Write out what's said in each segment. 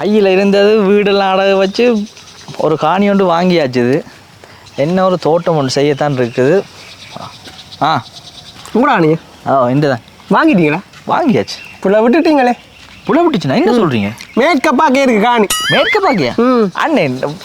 கையில் இருந்தது வீடெல்லாம் அடகு வச்சு ஒரு காணி ஒன்று வாங்கியாச்சு இது. என்ன ஒரு தோட்டம் ஒன்று செய்யத்தான் இருக்குது. ஆ. உங்களா நீ? ஆ இந்த தான் வாங்கிட்டீங்களா? வாங்கியாச்சு. புள்ள விட்டுட்டீங்களே? புள்ள விட்டுச்சுண்ணா என்ன சொல்கிறீங்க மேற்கப்பாக்கே இருக்கு காணி. மேற்க பாக்கியா ம். அண்ணே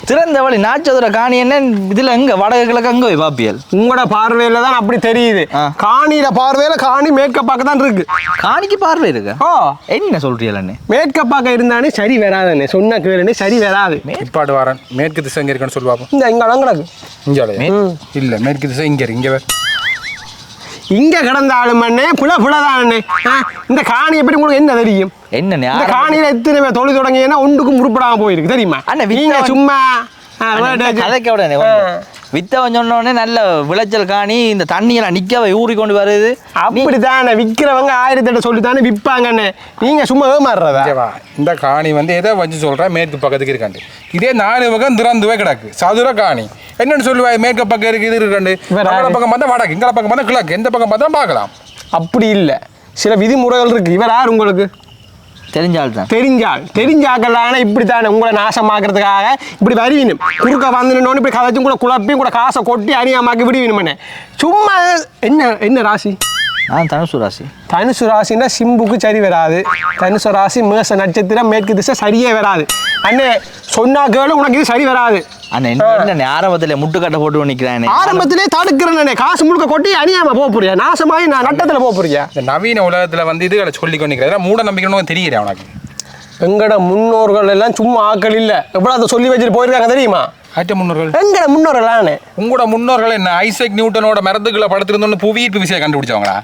திறந்த வழி நாச்சதுர காணி என்ன? இதில் எங்கே? வடக்கு கிழக்கு அங்கே போய் பாப்பியல். உங்களோட பார்வையில தான் அப்படி தெரியுது. காணியில பார்வையில காணி மேற்கப்பாக்க தான் இருக்கு. காணிக்கு பார்வை இருக்கா? ஓ என்ன சொல்கிறீங்கள அண்ணே? மேற்கப்பாக்க இருந்தானே சரி வராதுண்ணே. சொன்ன கேளுனே சரி வராது. இப்பாடு வரேன். மேற்கு திசை எங்க இருக்குன்னு சொல்லுவாப்போம் இந்த இங்க அடங்கடக்கு இங்கே இல்ல மேற்கு திசை இங்க இருக்கு இங்க. இங்க கிடந்தாலும் அண்ணே புல புலதானே இந்த காணி எப்படி உங்களுக்கு என்ன தெரியும்? என்னண்ணே இந்த காணியில எத்தனை பேர் தொழில் தொடங்கினா ஒன்றுக்கும் உருப்படாம போயிருக்கு தெரியுமா? நீங்க சும்மா. கதைக்க உடனே வித்தவன் சொன்ன உடனே நல்ல விளைச்சல் காணி இந்த தண்ணியெல்லாம் நிற்க ஊறி கொண்டு வருது அப்படித்தானே விக்கிறவங்க ஆயிரத்தி எட்டு சொல்லித்தானே விற்பாங்கண்ணே நீங்க சும்மா ஏமாறுறதா? இந்த காணி வந்து எதை வச்சு சொல்றேன் மேற்கு பக்கத்துக்கு இருக்காண்டு. இதே நாலு பக்கம் திறந்துவே கிடக்கு. சதுர காணி. என்னன்னு சொல்லுவாய்? மேற்கு பக்கம் இருக்கு இது இருக்காண்டு. பக்கம் பார்த்தா வடக்கு இங்கே பக்கம் பார்த்தா கிழக்கு. எந்த பக்கம் பார்த்தா பார்க்கலாம். அப்படி இல்லை. சில விதிமுறைகள் இருக்கு. இவர் யார் உங்களுக்கு? தெரிஞ்சால் தான் தெரிஞ்சால். தெரிஞ்சாக்கலான இப்படி தானே உங்களை நாசமாக்குறதுக்காக இப்படி வருவீனும். குறுக்க வந்துடணும்னு இப்படி கதைச்சும் கூட குழப்பையும் கூட காசை கொட்டி அநியாமாக்கி விடுவீனுமண்ணே சும்மா என்ன என்ன ராசி? நான் தனுசு ராசி. தனுசு ராசின்னா சிம்புக்கு சரி வராது. தனுசு ராசி மேச நட்சத்திரம் மேற்கு திசை சரியே வராது. அண்ணே சொன்னா கேளு உனக்கு இது சரி வராது. அண்ணே ஆரம்பத்தில் முட்டுக்கட்டை போட்டு நிற்கிறானே ஆரம்பத்திலே தடுக்கிறேன் காசு முழுக்க கொட்டி அநியாயமா போக போறியா? நாசமாயி நான் நட்டத்துல போக போறியா? இந்த நவீன உலகத்துல வந்து இதுகளை சொல்லி கொண்டிருக்கிறேன் மூட நம்பிக்கைன்னு தெரியுது அவனுக்கு? எங்கட முன்னோர்கள் எல்லாம் சும்மா ஆக்கள் இல்ல. எவ்வளவு அதை சொல்லி வச்சுட்டு போயிருக்காங்க தெரியுமா? ஆற்ற முன்னோர்கள். எங்கட முன்னோர்களானே? உங்களோட முன்னோர்கள் என்ன ஐசக் நியூட்டனோட மரத்துக்குள்ள படுத்திருந்தோன்னு புவியீர்ப்பு விசையை கண்டுபிடிச்சவங்களா?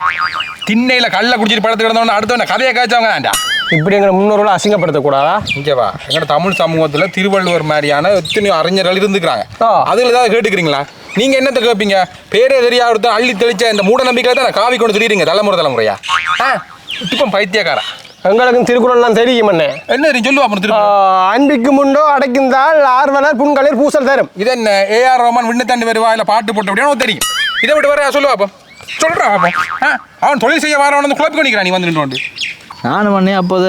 திண்ணையில கல்ல குடிச்சிட்டு படுத்து கிடந்தவன அடுத்தவன கதையை காய்ச்சவங்க தான்டா இப்படி எங்க முன்னோர்களை அசிங்கப்படுத்தக்கூடாதா? இங்க வா எங்கட தமிழ் சமூகத்துல திருவள்ளுவர் மாதிரியான எத்தனையோ அறிஞர்கள் இருந்துக்கிறாங்க. அதுல ஏதாவது கேட்டுக்கிறீங்களா? நீங்க என்னத்த கேட்பீங்க பேரே தெரியாத அள்ளி தெளிச்ச இந்த மூட நம்பிக்கை தான் காவி கொண்டு திரியுறீங்க தலைமுறை தலைமுறையா? இப்போ பைத்தியக்காரா எங்களுக்கும் திருக்குறள்லாம் தெரியும் என்ன தெரியும் சொல்லுவா அன்பிக்கு முண்டோ அடைக்குந்தால் ஆர்வலர் புண்களில் பூசல் தரும். இது என்ன ஏஆர் ரோமான் விண்ணு தண்ணி வருவா இல்ல பாட்டு போட்டு அப்படியே உனக்கு தெரியும். இதை விட்டு வர சொல்லுவா அப்போ. சொல்றா அப்போ. ஆ, அவன் தொழில் செய்ய வரவன் வந்து குழப்பி பண்ணிக்கிறான் நீ வந்து நின்று நானும் பண்ணி அப்போது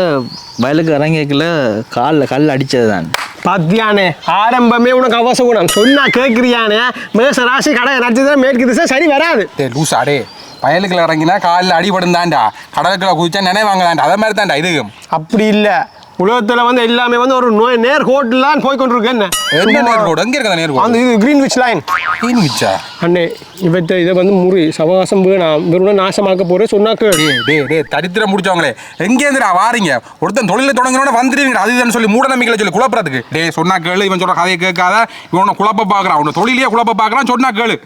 வயலுக்கு இறங்கிக்கல காலில் கல் அடித்தது தான். பாத்தியானே ஆரம்பமே உனக்கு அவசகுணம். சொன்னா கேட்கிறியானே மேச ராசி கடை நட்சத்திரம் மேற்கு திசை சரி வராது. டே வயலுக்குள்ள இறங்கினா காலில் அடிபடும் தான்டா கடலுக்குள்ள குதிச்சா நினைவாங்க தான்டா அதே மாதிரி தான்டா இது அப்படி இல்லை. உலகத்துல வந்து எல்லாமே வந்து ஒரு நோய் நேர் கோட்டில் தான் போய் கொண்டிருக்கு. என்ன? என்ன நேர் ரோடு எங்க இருக்கா நேர் அந்த இது கிரீன்விச் லைன் ரோடு வச்சா அண்ணே இவற்றை இதை வந்து முறி சவகாசம் வேணாம் வெறும் நாசமாக்க போறேன் சொன்னா கேளு. டே டே தரித்திரம் முடிச்சவங்களே. எங்கேருந்துடா வாரீங்க? ஒருத்தன் தொழில தொடங்கினோட வந்துடுவீங்க அதுதான் சொல்லி மூட நம்பிக்கையில சொல்லி குழப்பறதுக்கு. டே சொன்னா கேளு இவன் சொல்ற கதையை கேட்காத இவனை குழப்ப பார்க்கறான் உன்னை தொழிலே குழப்ப பார்க்கறான் சொன்னா கேளு.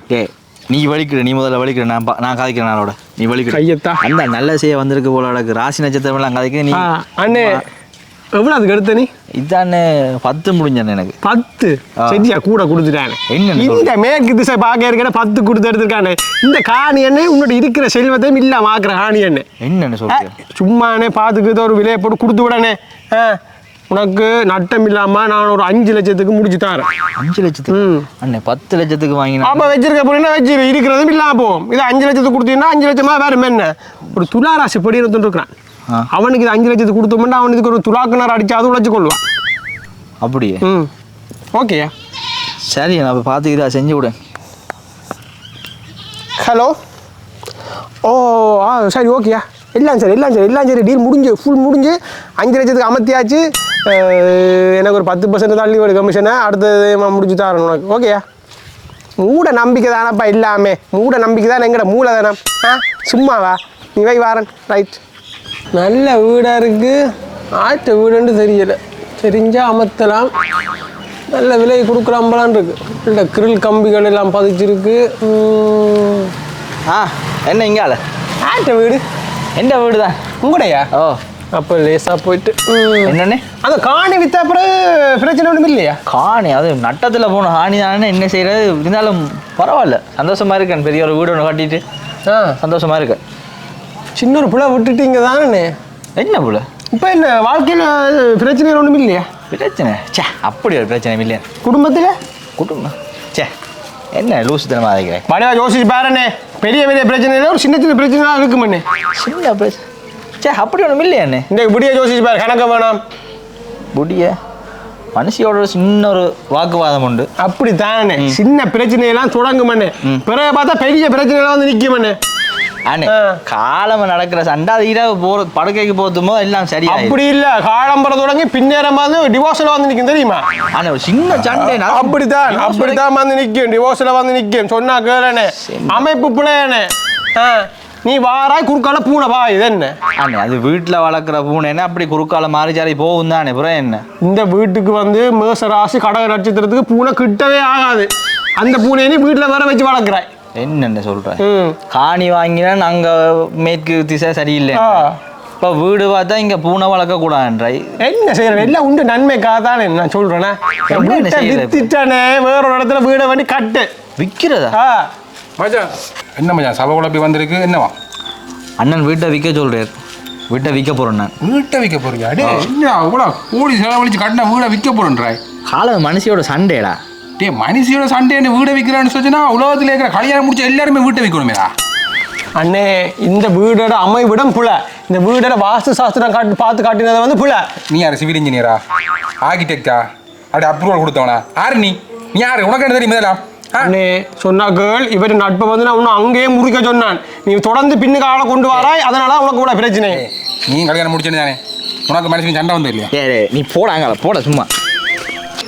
நீ வலிக்கிற நீ முதல்ல வலிக்கிற நான் நான் கதைக்கிறேன் நாளோட. நீ வலிக்கிற கையத்தா. அந்த நல்ல செய்ய வந்திருக்கு போல எனக்கு ராசி நட்சத்திரம் எல்லாம் கதைக்க நீ அண்ணே எவ்வளோ அதுக்கு எடுத்த நீ? இதானே பத்து முடிஞ்சேன் எனக்கு. பத்து. செட்டியா கூட கொடுத்துட்டானே என்னன்னு இந்த மேற்கு திசை பார்க்க இருக்கிற பத்து கொடுத்து எடுத்திருக்கானே இந்த காணி என்ன உன்னோட இருக்கிற செல்வத்தையும் இல்லாம ஆக்குற காணி என்ன என்னன்னு சொல்றேன் சும்மானே பார்த்துக்கு ஒரு விலையை போட்டு கொடுத்து விடனே ஆ, உனக்கு நட்டம் இல்லாம நான் ஒரு அஞ்சு லட்சத்துக்கு முடிச்சு தரேன். அஞ்சு லட்சத்துக்கு. அண்ணே பத்து லட்சத்துக்கு வாங்கினா அப்ப வச்சிருக்க பொருள் வச்சிரு இருக்கிறதும் இல்லாம போகும். இது அஞ்சு லட்சத்துக்கு கொடுத்தீங்கன்னா அஞ்சு லட்சமா வேற என்ன? ஒரு துளாராசி படி இருந்துட்டு இருக்கிறான். அவனுக்கு இது அஞ்சு லட்சத்துக்கு கொடுத்தோம்னா அவனுக்கு இதுக்கு ஒரு துலாக்குனார் அடிச்சு அது உழைச்சு கொள்வான். அப்படியே? ம். ஓகே. சரி நான் இப்போ பார்த்துக்கிட்டா செஞ்சு விடு. ஹலோ? ஓ ஆ சரி ஓகேயா. எல்லாம் சரி எல்லாம் சரி எல்லாம் சரி. டீல் முடிஞ்சு ஃபுல் முடிஞ்சு அஞ்சு லட்சத்துக்கு அமர்த்தியாச்சு. எனக்கு ஒரு பத்து பர்சன்ட் தள்ளி ஒரு கமிஷனை அடுத்தது முடிச்சு தரேன் உனக்கு. ஓகேயா மூட நம்பிக்கை தானப்பா இல்லாமே. மூட நம்பிக்கை தான் எங்கட மூலதனம். ஆ? சும்மாவா? நீ வை வாரன். ரைட் நல்ல வீடாக இருக்குது ஆட்டு வீடுன்னு தெரியல. தெரிஞ்சால் அமர்த்தலாம். நல்ல விலை கொடுக்கலாம்பலான் இருக்கு. இல்லை கிரில் கம்பிகள் எல்லாம் பதிச்சிருக்கு. ஆ என்ன இங்கால ஆட்டு வீடு. எந்த வீடு தான் உங்கடையா? ஓ. அப்போ லேசாக போயிட்டு. என்னண்ணே? அந்த காணி வித்த அப்புறம் பிரச்சனை ஒன்றும் இல்லையா? காணி அது நட்டத்தில் போன ஹானி தானே என்ன செய்யறது? இருந்தாலும் பரவாயில்ல. சந்தோஷமா இருக்கேன் பெரிய ஒரு வீடு ஒன்று கட்டிட்டு. ஆ. சந்தோஷமா இருக்கு சின்ன ஒரு புள்ள விட்டுட்டீங்க தானே என்ன போல? இப்போ என்ன வாழ்க்கையில் பிரச்சனைகள் ஒன்றும் இல்லையா? பிரச்சனை? சே அப்படி ஒரு பிரச்சனை இல்லையா. குடும்பத்தில்? குடும்பம்? சே என்ன லூசு தனமா இருக்கிறேன் வடிவா யோசிச்சு பாருண்ணே. பெரிய பெரிய பிரச்சனை இல்லை ஒரு சின்ன சின்ன பிரச்சனை இருக்குமண்ணே. சின்ன பிரச்சனை சே அப்படி ஒன்றும் இல்லையாண்ணே இந்த இப்படியே யோசிச்சு பாரு கணக்க வேணாம். புடிய? மனுஷியோட சின்ன ஒரு வாக்குவாதம் உண்டு. அப்படித்தானே? சின்ன பிரச்சனையெல்லாம் தொடங்குமண்ணே. பிறகு பார்த்தா பெரிய பிரச்சனைலாம் வந்து நிற்குமண்ணே அண்ணே. காலமா நடக்கிற சண்டை அது இரவு போற படுக்கைக்கு போதுமோ எல்லாம் சரியா அப்படி இல்ல. காலம்பரம் தொடங்கி பின்னேரம் வந்து டிவோர்ஸ்ல வந்து நிற்கும் தெரியுமா? அண்ணே ஒரு சின்ன சண்டை. அப்படித்தான் அப்படித்தான் வந்து நிற்கும் டிவோர்ஸ்ல வந்து நிற்கும் சொன்னா கேளனே அமைப்பு பிள்ளையானே நீ வாராய் குறுக்கால பூனை வா இது என்ன? அண்ணே அது வீட்டுல வளர்க்குற பூனைன்னா அப்படி குறுக்கால மாறி ஜாரி போகும் தானே அப்புறம் என்ன? இந்த வீட்டுக்கு வந்து மேச ராசி கடக நட்சத்திரத்துக்கு பூனை கிட்டவே ஆகாது. அந்த பூனையை நீ வீட்டுல வேற வச்சு வளர்க்குறாய். என்னென்ன சொல்றேன்? ம். காணி வாங்கினா அங்க மேற்கு திசை சரியில்லை. இப்ப வீடு பார்த்தா இங்க பூனை வளர்க்க கூடாதுன்ற என்ன செய்யற எல்லாம் உண்டு நன்மைக்காக தானே நான் சொல்றேனே. என்ன வீட்டை? வித்துட்டானே வேற ஒரு இடத்துல வீடை வேண்டி கட்டு. விக்கிறதா? ஆ. மச்சான் என்ன மச்சான் சபை குழப்பி வந்திருக்கு? என்னவா? அண்ணன் வீட்டை விற்க சொல்றாரு. வீட்டை விற்க போறேன் நான். வீட்டை விற்க போறியா டே என்ன அவ்வளோ கோடி செலவழிச்சு கட்டின வீடை விற்க போறேன்றாய்? கால மனுஷியோட சண்டேடா டே மனுஷியோட சண்டே வீடை விற்கிறான்னு சொன்னா உலகத்தில் இருக்கிற கல்யாணம் முடிச்ச எல்லாருமே வீட்டை விற்கணுமேடா அண்ணே இந்த வீடோட அமைவிடம் புல. இந்த வீடோட வாஸ்து சாஸ்திரம் காட்டி பார்த்து காட்டினது வந்து புல. நீ யார் சிவில் இன்ஜினியரா ஆர்கிடெக்டா அப்படி அப்ரூவல் கொடுத்தவனா? யாரு நீ? நீ யாரு? உனக்கு என்ன தெரியும் இதெல்லாம்? அண்ணே சொன்னா கேள் இவர் நட்பை வந்து நான் இன்னும் அங்கேயே முறிக்க சொன்னான். நீ தொடர்ந்து பின்னுக்கு ஆளை கொண்டு வராய் அதனால உனக்கு கூட பிரச்சனை. நீ கல்யாணம் முடிச்சேன்னு தானே? உனக்கு மனுஷன் சண்டை வந்து இல்லையா? ஏ நீ போடாங்கல போட சும்மா.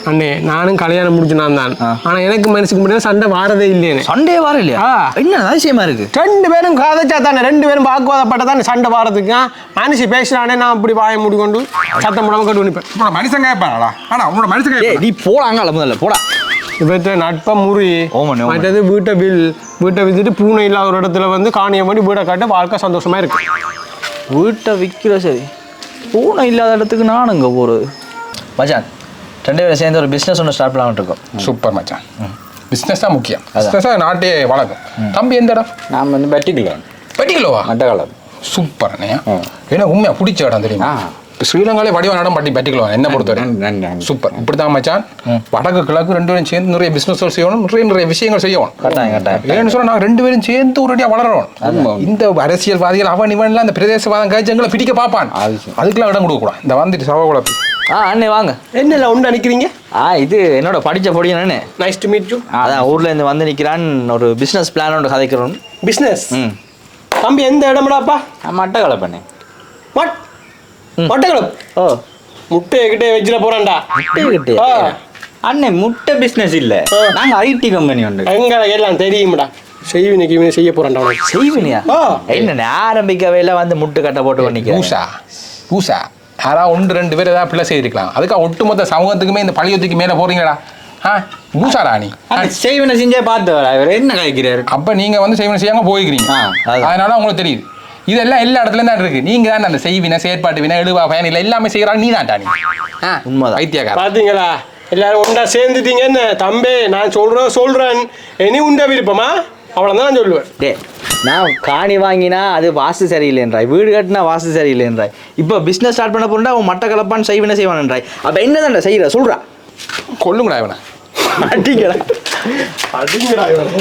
அண்ணே நானும் கல்யாணம் முடிச்சு நான் தான். ஆனா எனக்கு மனசுக்கு முடியாது சண்டை வாரதே இல்லையே சண்டே வர இல்லையா. என்ன அதிசயமா இருக்கு? ரெண்டு பேரும் காதச்சா தானே ரெண்டு பேரும் வாக்குவாதப்பட்ட தானே சண்டை வாரதுக்கு? மனுஷி பேசுறானே நான் அப்படி வாய மூடிக்கொண்டு சத்தம் போடாம கட்டு நிற்பேன் மனுஷன் கேட்பாங்களா ஆனா உன்னோட மனுஷன் நீ போடாங்கல முதல்ல போடா. இவற்றை நட்பை முறி. மற்றது வீட்டை வில் வீட்டை வித்துட்டு பூனை இல்லாத ஒரு இடத்துல வந்து காணியம் பண்ணி வீடை காட்ட வாழ்க்கை சந்தோஷமா இருக்கு. வீட்டை விற்கிற சரி. பூனை இல்லாத இடத்துக்கு நான் அங்கே போகிறது மச்சான் ரெண்டு பேரும் சேர்ந்து ஒரு பிஸ்னஸ் ஒன்று ஸ்டார்ட் பண்ணலாம்னு இருக்கோம். சூப்பர் மச்சான். பிஸ்னஸ் தான் முக்கியம். பிஸ்னஸ் நாட்டே வளர்க்கும். தம்பி எந்த இடம்? நான் வந்து பெட்டிக்கலாம் வெட்டிக்கிலோவா மட்டக்களப்பு சூப்பர் அண்ணையா எனக்கு உண்மையா பிடிச்ச இடம் தெரியுமா. இப்ப ஸ்ரீலங்காலே வடிவ நடம் பட்டி பெட்டிக்கிலோ என்ன பொறுத்தவரை. சூப்பர். இப்படிதான் மச்சான் வடக்கு கிழக்கு ரெண்டு பேரும் சேர்ந்து நிறைய பிசினஸ் செய்யணும் நிறைய நிறைய விஷயங்கள் செய்யணும். ஏன்னு சொன்னா நாங்க ரெண்டு பேரும் சேர்ந்து ஒரேடியா வளரணும். இந்த அரசியல்வாதிகள் அவன் இவன்லாம் இந்த பிரதேசவாதம் காய்ச்சங்களை பிடிக்க பார்ப்பான். அதுக்கெல்லாம் இடம் கொடுக்க கூடாது இந்த வந்துட்டு சவ குழப்பி ஆ அண்ணே வாங்க. என்னல உண்டு நினைக்கிறீங்க ஆ இது என்னோட படித்த பொடியனே நைஸ் டு மீட் யூ அதான் ஊர்ல இருந்து வந்து நிற்கிறான் ஒரு பிஸ்னஸ் பிளான் ஒன்று கதைக்கிறோம். பிஸ்னஸ் ம். தம்பி எந்த இடம்டாப்பா மட்டக்களப்பண்ணே மட் மட்டக்களப்பு ஓ முட்டையை கிட்டே போறான்டா. கிட்டே ஆ, அண்ணே முட்டை பிஸ்னஸ் இல்ல. ஆ. நாங்க ஐடி கம்பெனி உண்டு. எங்க எல்லாம் தெரியும்டா. செய்வினைக்கு இவனை செய்ய போறான்டா உனக்கு செய்வினியா? ஆ. என்ன ஆரம்பிக்கவே இல்லை வந்து முட்டு கட்டை போட்டு பண்ணிக்கிறேன் பூசா பூசா. யாராவது ஒன்று ரெண்டு பேர் ஏதாவது பிள்ளை செய்திருக்கலாம். அதுக்காக ஒட்டுமொத்த சமூகத்துக்குமே இந்த பழியத்துக்கு மேலே போறீங்களா ஆ நீ அந்த செய்வனை செஞ்சே பார்த்து வர இவர் என்ன காய்க்கிறாரு? அப்ப நீங்க வந்து செய்வன செய்யாம போய்க்கிறீங்க. அதனால உங்களுக்கு தெரியுது. இதெல்லாம் எல்லா இடத்துலயும் தான் இருக்கு. நீங்க தான் அந்த செய்வினை செயற்பாட்டு வினை எழுவா பயன் இல்லை எல்லாமே செய்யறாங்க நீ தான்டா நீ. உண்மைதான். பைத்தியக்கார பாத்தீங்களா? எல்லாரும் ஒன்றா சேர்ந்துட்டீங்க என்ன? தம்பி நான் சொல்றேன் சொல்றேன். இனி உண்ட விருப்பமா? அவ்வளவுதான் நான் சொல்லுவேன். டே நான் காணி வாங்கினா அது வாஸ்து சரியில்லைன்றாய். வீடு கட்டினா வாஸ்து சரியில்லைன்றாய். இப்போ பிஸ்னஸ் ஸ்டார்ட் பண்ண போறா அவன் மட்ட கலப்பான் செய்வன செய்வான்ன்றாய். அப்போ என்னதான்டா செய்கிற சொல்றா. கொல்லுங்களா இவனை. அடிக்கடா அடிங்கடா இவனை.